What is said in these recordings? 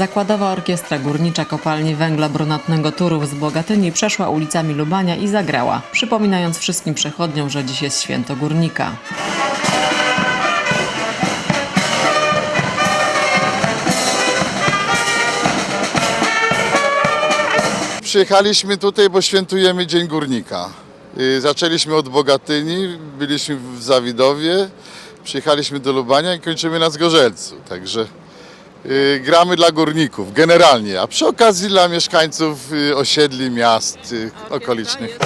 Zakładowa Orkiestra Górnicza Kopalni Węgla Brunatnego Turów z Bogatyni przeszła ulicami Lubania i zagrała, przypominając wszystkim przechodniom, że dziś jest święto górnika. Przyjechaliśmy tutaj, bo świętujemy Dzień Górnika. Y, Zaczęliśmy od Bogatyni, byliśmy w Zawidowie, przyjechaliśmy do Lubania i kończymy na Zgorzelcu. Także gramy dla górników generalnie, a przy okazji dla mieszkańców y, osiedli, miast y, okolicznych.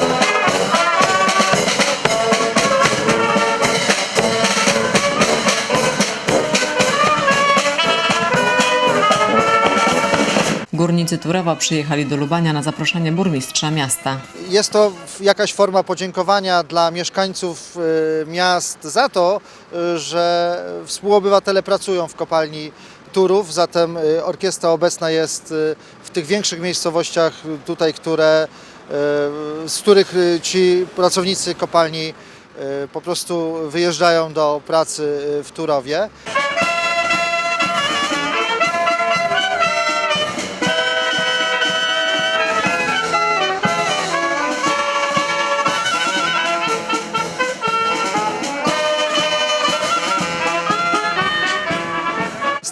Górnicy Turowa przyjechali do Lubania na zaproszenie burmistrza miasta. Jest to jakaś forma podziękowania dla mieszkańców y, miast za to, y, że współobywatele pracują w kopalni Turów, zatem y, orkiestra obecna jest y, w tych większych miejscowościach y, tutaj, które, z których ci pracownicy kopalni po prostu wyjeżdżają do pracy w Turowie.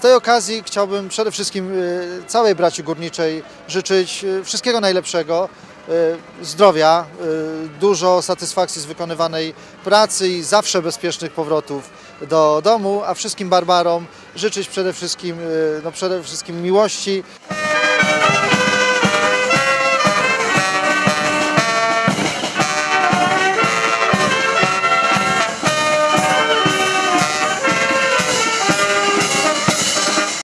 Tej okazji chciałbym przede wszystkim y, całej braci górniczej życzyć y, wszystkiego najlepszego, y, zdrowia, dużo satysfakcji z wykonywanej pracy i zawsze bezpiecznych powrotów do domu, a wszystkim barbarom życzyć przede wszystkim, no przede wszystkim miłości.